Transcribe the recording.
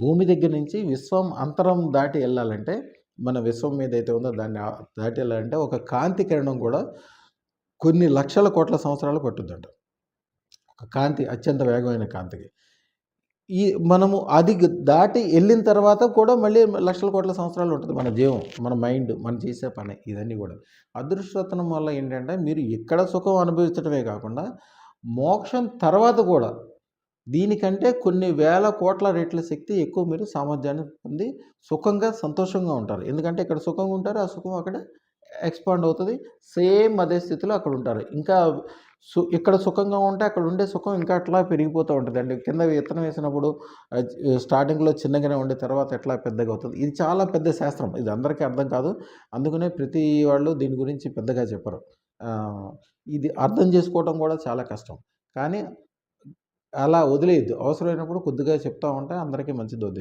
భూమి దగ్గర నుంచి విశ్వం అంతరం దాటి వెళ్ళాలంటే మన విశ్వం మీద అయితే ఉందో దాన్ని దాటి వెళ్ళాలంటే ఒక కాంతి కిరణం కూడా కొన్ని లక్షల కోట్ల సంవత్సరాలు పట్టుద్దంట. ఒక కాంతి అత్యంత వేగమైన కాంతికి. ఈ మనము అది దాటి వెళ్ళిన తర్వాత కూడా మళ్ళీ లక్షల కోట్ల సంవత్సరాలు ఉంటుంది మన జీవం మన మైండ్ మనం చేసే పని ఇదన్నీ కూడా. అదృష్టతనం వల్ల ఏంటంటే మీరు ఇక్కడ సుఖం అనుభవించడమే కాకుండా మోక్షం తర్వాత కూడా దీనికంటే కొన్ని వేల కోట్ల రెట్ల శక్తి ఎక్కువ మీరు సామర్థ్యాన్ని పొంది సుఖంగా సంతోషంగా ఉంటారు. ఎందుకంటే ఇక్కడ సుఖంగా ఉంటారు ఆ సుఖం అక్కడ ఎక్స్పాండ్ అవుతుంది. సేమ్ అదే స్థితిలో అక్కడ ఉంటారు. ఇంకా సు ఇక్కడ సుఖంగా ఉంటే అక్కడ ఉండే సుఖం ఇంకా అట్లా పెరిగిపోతూ ఉంటుంది. అండి కింద విత్తనం వేసినప్పుడు స్టార్టింగ్లో చిన్నగానే ఉండే తర్వాత ఎట్లా పెద్దగా అవుతుంది. ఇది చాలా పెద్ద శాస్త్రం. ఇది అందరికీ అర్థం కాదు. అందుకనే ప్రతి వాళ్ళు దీని గురించి పెద్దగా చెప్పరు. ఇది అర్థం చేసుకోవడం కూడా చాలా కష్టం. కానీ అలా వదిలేయద్దు. అవసరమైనప్పుడు కొద్దిగా చెప్తా ఉంటే అందరికీ మంచిది వద్దు